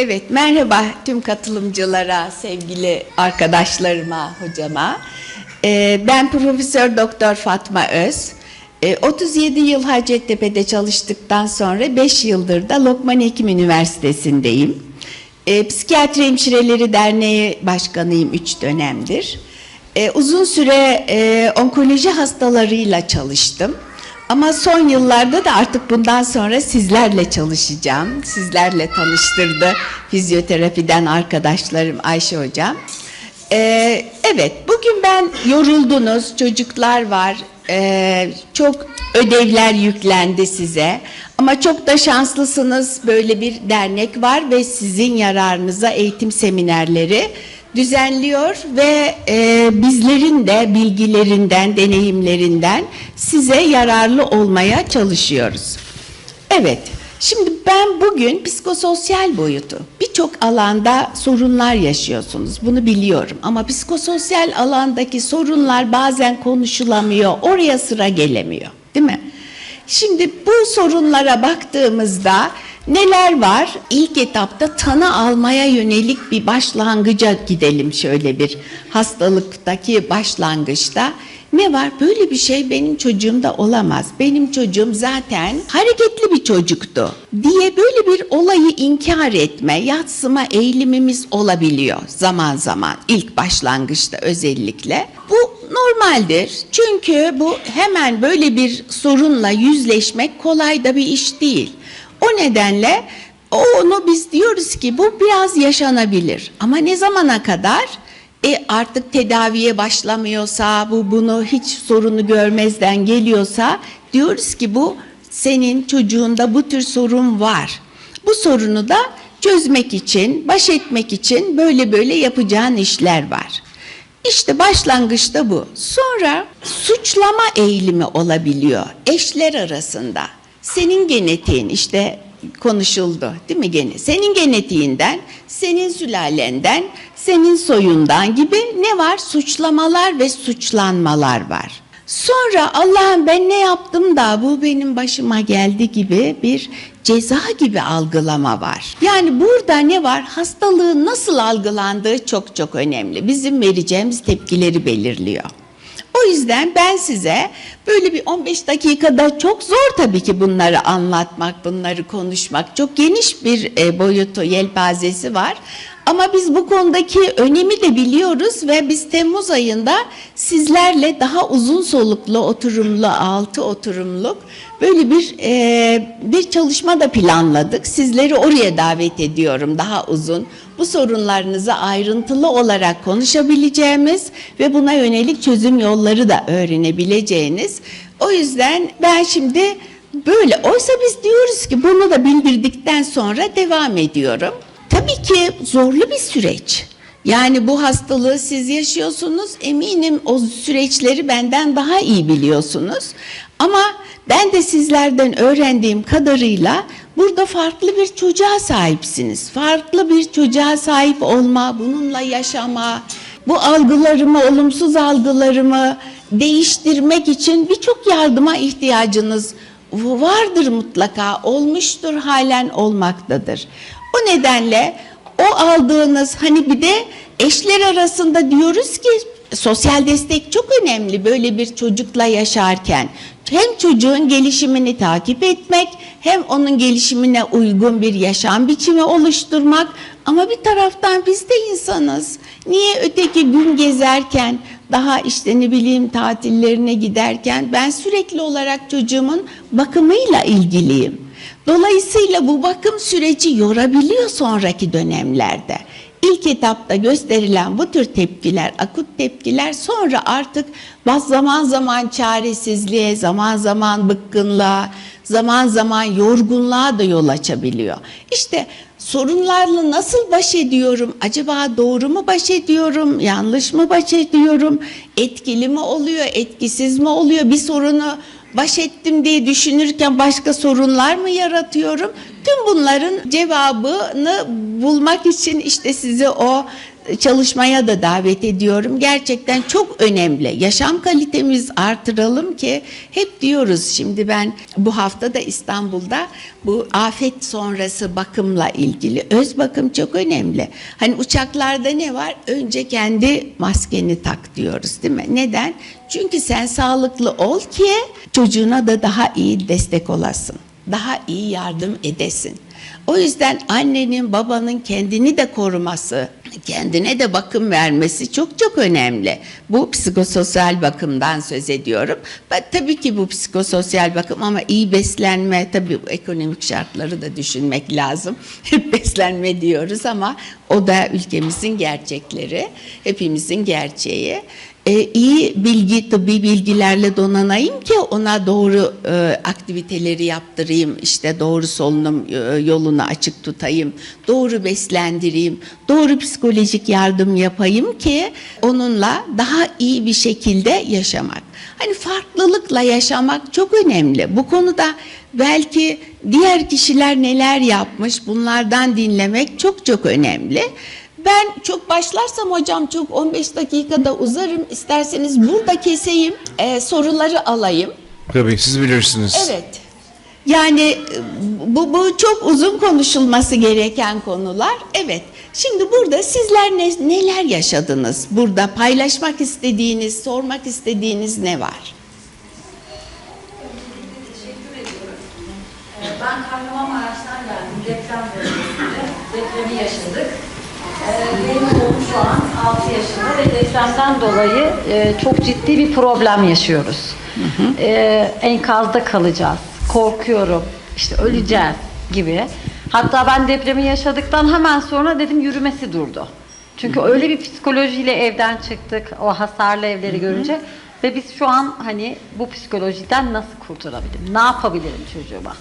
Evet, merhaba tüm katılımcılara, sevgili arkadaşlarıma, hocama. Ee, ben Profesör Doktor Fatma Öz. Ee, 37 yıl Hacettepe'de çalıştıktan sonra 5 yıldır da Lokman Hekim Üniversitesi'ndeyim. Ee, Psikiyatri Hemşireleri Derneği Başkanıyım 3 dönemdir. Ee, uzun süre e, onkoloji hastalarıyla çalıştım. Ama son yıllarda da artık bundan sonra sizlerle çalışacağım. Sizlerle tanıştırdı fizyoterapiden arkadaşlarım Ayşe Hocam. Ee, evet, bugün ben yoruldunuz, çocuklar var, ee, çok ödevler yüklendi size. Ama çok da şanslısınız, böyle bir dernek var ve sizin yararınıza eğitim seminerleri düzenliyor ve e, bizlerin de bilgilerinden, deneyimlerinden size yararlı olmaya çalışıyoruz. Evet, şimdi ben bugün psikososyal boyutu, birçok alanda sorunlar yaşıyorsunuz, bunu biliyorum. Ama psikososyal alandaki sorunlar bazen konuşulamıyor, oraya sıra gelemiyor, değil mi? Şimdi bu sorunlara baktığımızda neler var? İlk etapta tanı almaya yönelik bir başlangıca gidelim şöyle bir hastalıktaki başlangıçta. Ne var? Böyle bir şey benim çocuğumda olamaz. Benim çocuğum zaten hareketli bir çocuktu diye böyle bir olayı inkar etme, yatsıma eğilimimiz olabiliyor zaman zaman ilk başlangıçta özellikle. Bu normaldir. Çünkü bu hemen böyle bir sorunla yüzleşmek kolay da bir iş değil. O nedenle onu biz diyoruz ki bu biraz yaşanabilir. Ama ne zamana kadar? E artık tedaviye başlamıyorsa, bu bunu hiç sorunu görmezden geliyorsa diyoruz ki bu senin çocuğunda bu tür sorun var. Bu sorunu da çözmek için, baş etmek için böyle böyle yapacağın işler var. İşte başlangıçta bu. Sonra suçlama eğilimi olabiliyor eşler arasında. Senin genetiğin işte konuşuldu değil mi gene? Senin genetiğinden, senin sülalenden, senin soyundan gibi ne var? Suçlamalar ve suçlanmalar var. Sonra Allah'ım ben ne yaptım da bu benim başıma geldi gibi bir ceza gibi algılama var. Yani burada ne var? Hastalığın nasıl algılandığı çok çok önemli. Bizim vereceğimiz tepkileri belirliyor. O yüzden ben size böyle bir 15 dakikada çok zor tabii ki bunları anlatmak, bunları konuşmak. Çok geniş bir e, boyutu, yelpazesi var. Ama biz bu konudaki önemi de biliyoruz ve biz Temmuz ayında sizlerle daha uzun soluklu, oturumlu, altı oturumluk böyle bir e, bir çalışma da planladık. Sizleri oraya davet ediyorum daha uzun. Bu sorunlarınızı ayrıntılı olarak konuşabileceğimiz ve buna yönelik çözüm yolları da öğrenebileceğiniz. O yüzden ben şimdi böyle oysa biz diyoruz ki bunu da bildirdikten sonra devam ediyorum. Tabii ki zorlu bir süreç. Yani bu hastalığı siz yaşıyorsunuz. Eminim o süreçleri benden daha iyi biliyorsunuz. Ama ben de sizlerden öğrendiğim kadarıyla burada farklı bir çocuğa sahipsiniz. Farklı bir çocuğa sahip olma, bununla yaşama, bu algılarımı, olumsuz algılarımı değiştirmek için birçok yardıma ihtiyacınız vardır mutlaka, olmuştur, halen olmaktadır. O nedenle o aldığınız hani bir de eşler arasında diyoruz ki sosyal destek çok önemli böyle bir çocukla yaşarken. Hem çocuğun gelişimini takip etmek hem onun gelişimine uygun bir yaşam biçimi oluşturmak ama bir taraftan biz de insanız. Niye öteki gün gezerken daha işte ne bileyim tatillerine giderken ben sürekli olarak çocuğumun bakımıyla ilgiliyim. Dolayısıyla bu bakım süreci yorabiliyor sonraki dönemlerde. İlk etapta gösterilen bu tür tepkiler, akut tepkiler sonra artık zaman zaman çaresizliğe, zaman zaman bıkkınlığa, zaman zaman yorgunluğa da yol açabiliyor. İşte sorunlarla nasıl baş ediyorum? Acaba doğru mu baş ediyorum? Yanlış mı baş ediyorum? Etkili mi oluyor? Etkisiz mi oluyor? Bir sorunu baş ettim diye düşünürken başka sorunlar mı yaratıyorum? Tüm bunların cevabını bulmak için işte sizi o çalışmaya da davet ediyorum. Gerçekten çok önemli. Yaşam kalitemiz artıralım ki hep diyoruz şimdi ben bu hafta da İstanbul'da bu afet sonrası bakımla ilgili öz bakım çok önemli. Hani uçaklarda ne var? Önce kendi maskeni tak diyoruz değil mi? Neden? Çünkü sen sağlıklı ol ki çocuğuna da daha iyi destek olasın. Daha iyi yardım edesin. O yüzden annenin babanın kendini de koruması, kendine de bakım vermesi çok çok önemli. Bu psikososyal bakımdan söz ediyorum. Tabii ki bu psikososyal bakım ama iyi beslenme, tabii ekonomik şartları da düşünmek lazım. Hep beslenme diyoruz ama o da ülkemizin gerçekleri, hepimizin gerçeği e, iyi bilgi, tıbbi bilgilerle donanayım ki ona doğru e, aktiviteleri yaptırayım, işte doğru solunum e, yolunu açık tutayım, doğru beslendireyim, doğru psikolojik yardım yapayım ki onunla daha iyi bir şekilde yaşamak. Hani farklılıkla yaşamak çok önemli. Bu konuda belki diğer kişiler neler yapmış bunlardan dinlemek çok çok önemli. Ben çok başlarsam hocam çok 15 dakikada uzarım. İsterseniz burada keseyim, e, soruları alayım. Tabii siz bilirsiniz. Evet. Yani e, bu, bu çok uzun konuşulması gereken konular. Evet. Şimdi burada sizler ne, neler yaşadınız? Burada paylaşmak istediğiniz, sormak istediğiniz ne var? Ben Kahramanmaraş'tan geldim. Deprem bölgesinde. Depremi yaşadık. Ee, Benim oğlum şu an 6 yaşında ve depremden dolayı e, çok ciddi bir problem yaşıyoruz. Ee, Enkazda kalacağız. Korkuyorum. İşte öleceğiz gibi. Hatta ben depremi yaşadıktan hemen sonra dedim yürümesi durdu. Çünkü öyle bir psikolojiyle evden çıktık o hasarlı evleri görünce ve biz şu an hani bu psikolojiden nasıl kurtulabilirim? Ne yapabilirim çocuğuma?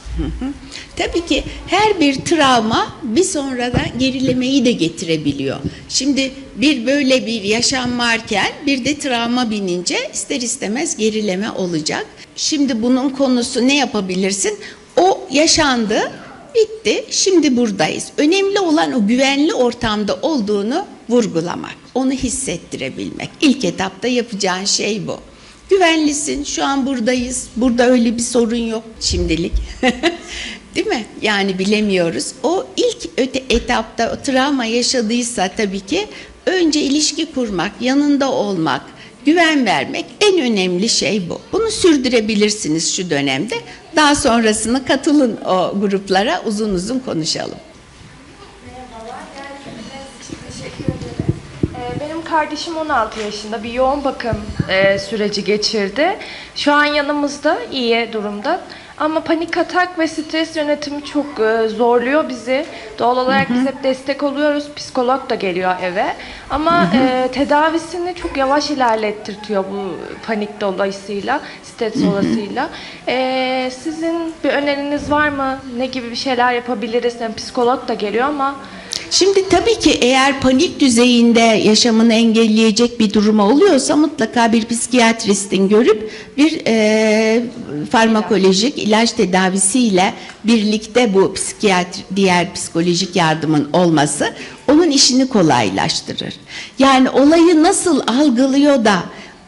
Tabii ki her bir travma bir sonradan gerilemeyi de getirebiliyor. Şimdi bir böyle bir yaşam varken bir de travma binince ister istemez gerileme olacak. Şimdi bunun konusu ne yapabilirsin? O yaşandı, bitti, şimdi buradayız. Önemli olan o güvenli ortamda olduğunu vurgulamak, onu hissettirebilmek. İlk etapta yapacağın şey bu. Güvenlisin, şu an buradayız, burada öyle bir sorun yok şimdilik. Değil mi? Yani bilemiyoruz. O ilk öte etapta travma yaşadıysa tabii ki önce ilişki kurmak, yanında olmak, güven vermek en önemli şey bu. Bunu sürdürebilirsiniz şu dönemde. Daha sonrasını katılın o gruplara uzun uzun konuşalım. Merhabalar, geldiğiniz için teşekkür ederim. Ee, Benim kardeşim 16 yaşında bir yoğun bakım e, süreci geçirdi. Şu an yanımızda, iyi durumda. Ama panik atak ve stres yönetimi çok e, zorluyor bizi. Doğal olarak biz hep destek oluyoruz. Psikolog da geliyor eve. Ama e, tedavisini çok yavaş ilerlettirtiyor bu panik dolayısıyla, stres dolayısıyla. E, sizin bir öneriniz var mı? Ne gibi bir şeyler yapabiliriz? Yani psikolog da geliyor ama Şimdi tabii ki eğer panik düzeyinde yaşamını engelleyecek bir durumu oluyorsa mutlaka bir psikiyatristin görüp bir e, farmakolojik ilaç tedavisiyle birlikte bu psikiyatri diğer psikolojik yardımın olması onun işini kolaylaştırır. Yani olayı nasıl algılıyor da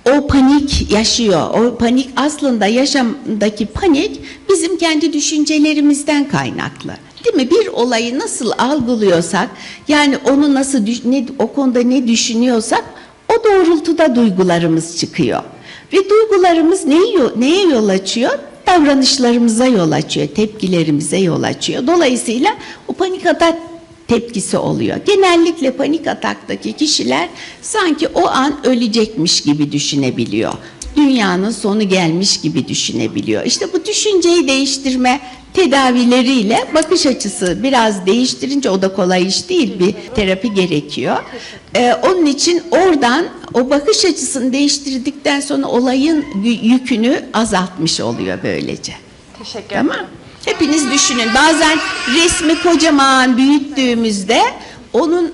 o panik yaşıyor. O panik aslında yaşamdaki panik bizim kendi düşüncelerimizden kaynaklı. Değil mi? Bir olayı nasıl algılıyorsak, yani onu nasıl ne, o konuda ne düşünüyorsak o doğrultuda duygularımız çıkıyor. Ve duygularımız neyi, neye yol açıyor? Davranışlarımıza yol açıyor, tepkilerimize yol açıyor. Dolayısıyla o panik atak tepkisi oluyor. Genellikle panik ataktaki kişiler sanki o an ölecekmiş gibi düşünebiliyor. Dünyanın sonu gelmiş gibi düşünebiliyor. İşte bu düşünceyi değiştirme tedavileriyle bakış açısı biraz değiştirince o da kolay iş değil bir terapi gerekiyor. Ee, onun için oradan o bakış açısını değiştirdikten sonra olayın yü- yükünü azaltmış oluyor böylece. teşekkür ederim. Tamam. Hepiniz düşünün. Bazen resmi kocaman büyüttüğümüzde onun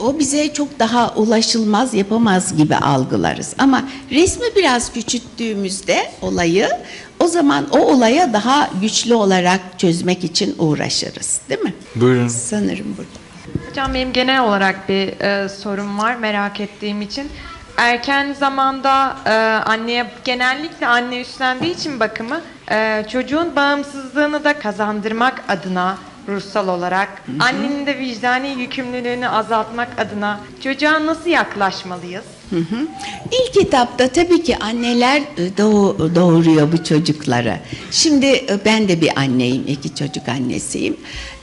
o bize çok daha ulaşılmaz yapamaz gibi algılarız. Ama resmi biraz küçülttüğümüzde olayı o zaman o olaya daha güçlü olarak çözmek için uğraşırız. Değil mi? Buyurun. Sanırım burada. Hocam benim genel olarak bir e, sorum var merak ettiğim için. Erken zamanda e, anneye genellikle anne üstlendiği için bakımı e, çocuğun bağımsızlığını da kazandırmak adına ruhsal olarak annenin de vicdani yükümlülüğünü azaltmak adına çocuğa nasıl yaklaşmalıyız? Hı hı. İlk etapta tabii ki anneler e, doğ- doğuruyor bu çocukları. Şimdi e, ben de bir anneyim, iki çocuk annesiyim.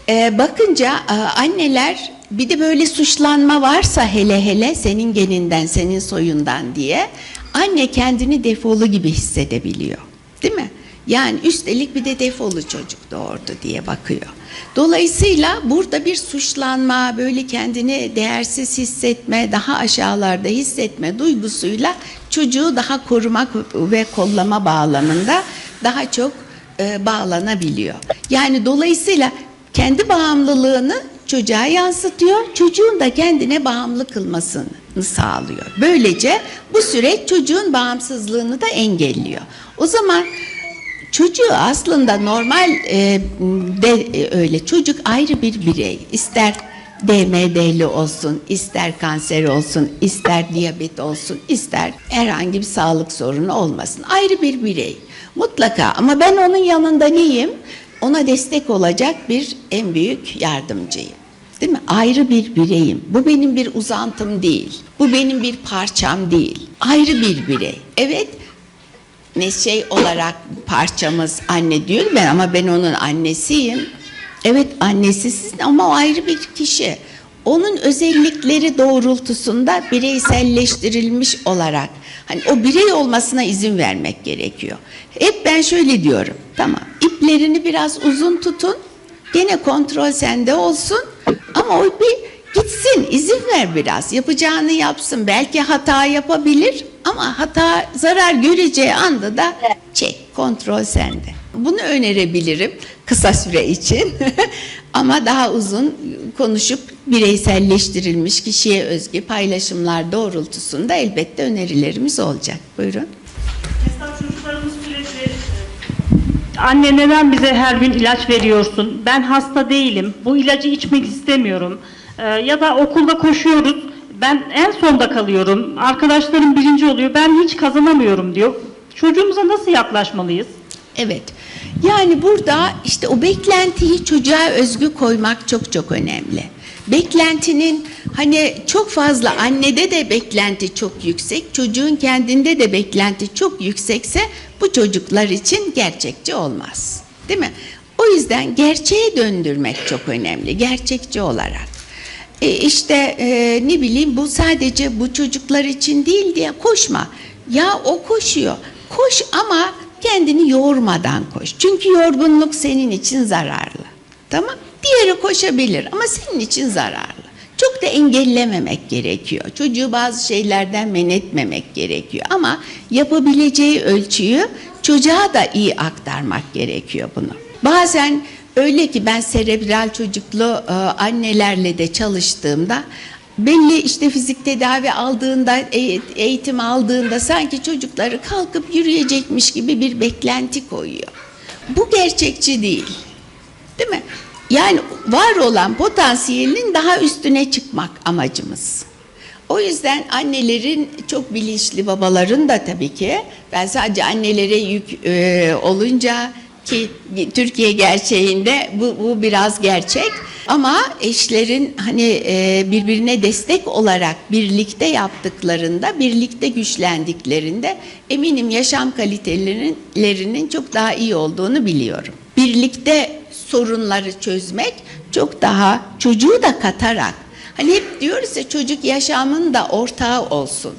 E, bakınca e, anneler bir de böyle suçlanma varsa hele hele senin geninden, senin soyundan diye anne kendini defolu gibi hissedebiliyor. Değil mi? Yani üstelik bir de defolu çocuk doğurdu diye bakıyor. Dolayısıyla burada bir suçlanma, böyle kendini değersiz hissetme, daha aşağılarda hissetme duygusuyla çocuğu daha korumak ve kollama bağlamında daha çok e, bağlanabiliyor. Yani dolayısıyla kendi bağımlılığını çocuğa yansıtıyor, çocuğun da kendine bağımlı kılmasını sağlıyor. Böylece bu süreç çocuğun bağımsızlığını da engelliyor. O zaman Çocuğu aslında normal e, de e, öyle çocuk ayrı bir birey. İster DMD'li olsun, ister kanser olsun, ister diyabet olsun, ister herhangi bir sağlık sorunu olmasın. Ayrı bir birey. Mutlaka ama ben onun yanında neyim? Ona destek olacak bir en büyük yardımcıyım. Değil mi? Ayrı bir bireyim. Bu benim bir uzantım değil. Bu benim bir parçam değil. Ayrı bir birey. Evet, ne şey olarak parçamız anne diyor ben ama ben onun annesiyim. Evet annesisin ama o ayrı bir kişi. Onun özellikleri doğrultusunda bireyselleştirilmiş olarak hani o birey olmasına izin vermek gerekiyor. Hep ben şöyle diyorum. Tamam. iplerini biraz uzun tutun. Gene kontrol sende olsun. Ama o bir Gitsin, izin ver biraz. Yapacağını yapsın. Belki hata yapabilir ama hata zarar göreceği anda da çek, kontrol sende. Bunu önerebilirim kısa süre için. ama daha uzun konuşup bireyselleştirilmiş kişiye özgü paylaşımlar doğrultusunda elbette önerilerimiz olacak. Buyurun. E, anne neden bize her gün ilaç veriyorsun? Ben hasta değilim. Bu ilacı içmek istemiyorum. Ee, ya da okulda koşuyoruz. Ben en sonda kalıyorum. Arkadaşlarım birinci oluyor. Ben hiç kazanamıyorum diyor. Çocuğumuza nasıl yaklaşmalıyız? Evet. Yani burada işte o beklentiyi çocuğa özgü koymak çok çok önemli. Beklentinin hani çok fazla annede de beklenti çok yüksek, çocuğun kendinde de beklenti çok yüksekse bu çocuklar için gerçekçi olmaz. Değil mi? O yüzden gerçeğe döndürmek çok önemli, gerçekçi olarak. E işte e, ne bileyim bu sadece bu çocuklar için değil diye koşma. Ya o koşuyor. Koş ama kendini yormadan koş. Çünkü yorgunluk senin için zararlı. Tamam? Diğeri koşabilir ama senin için zararlı. Çok da engellememek gerekiyor. Çocuğu bazı şeylerden men etmemek gerekiyor. Ama yapabileceği ölçüyü çocuğa da iyi aktarmak gerekiyor bunu. Bazen öyle ki ben serebral çocuklu e, annelerle de çalıştığımda belli işte fizik tedavi aldığında, e- eğitim aldığında sanki çocukları kalkıp yürüyecekmiş gibi bir beklenti koyuyor. Bu gerçekçi değil. Değil mi? Yani var olan potansiyelin daha üstüne çıkmak amacımız. O yüzden annelerin çok bilinçli babaların da tabii ki ben sadece annelere yük e, olunca ki Türkiye gerçeğinde bu, bu biraz gerçek ama eşlerin hani e, birbirine destek olarak birlikte yaptıklarında, birlikte güçlendiklerinde eminim yaşam kalitelerinin çok daha iyi olduğunu biliyorum. Birlikte sorunları çözmek çok daha çocuğu da katarak hani hep diyoruz ya çocuk yaşamın da ortağı olsun.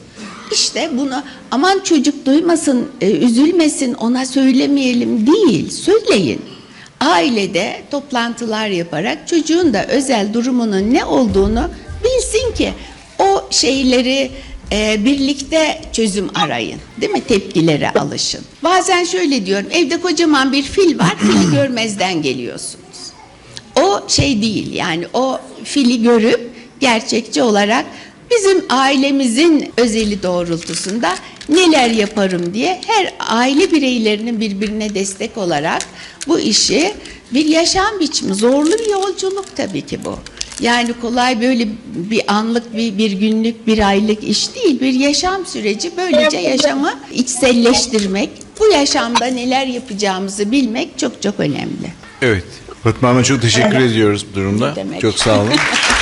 İşte bunu aman çocuk duymasın, e, üzülmesin ona söylemeyelim değil, söyleyin. Ailede toplantılar yaparak çocuğun da özel durumunun ne olduğunu bilsin ki o şeyleri e, birlikte çözüm arayın. Değil mi? Tepkilere alışın. Bazen şöyle diyorum, evde kocaman bir fil var, fili görmezden geliyorsunuz. O şey değil yani o fili görüp gerçekçi olarak bizim ailemizin özeli doğrultusunda neler yaparım diye her aile bireylerinin birbirine destek olarak bu işi bir yaşam biçimi, zorlu bir yolculuk tabii ki bu. Yani kolay böyle bir anlık, bir, bir günlük, bir aylık iş değil. Bir yaşam süreci. Böylece yaşamı içselleştirmek, bu yaşamda neler yapacağımızı bilmek çok çok önemli. Evet. Fatma Hanım'a çok teşekkür ediyoruz bu durumda. Çok sağ olun.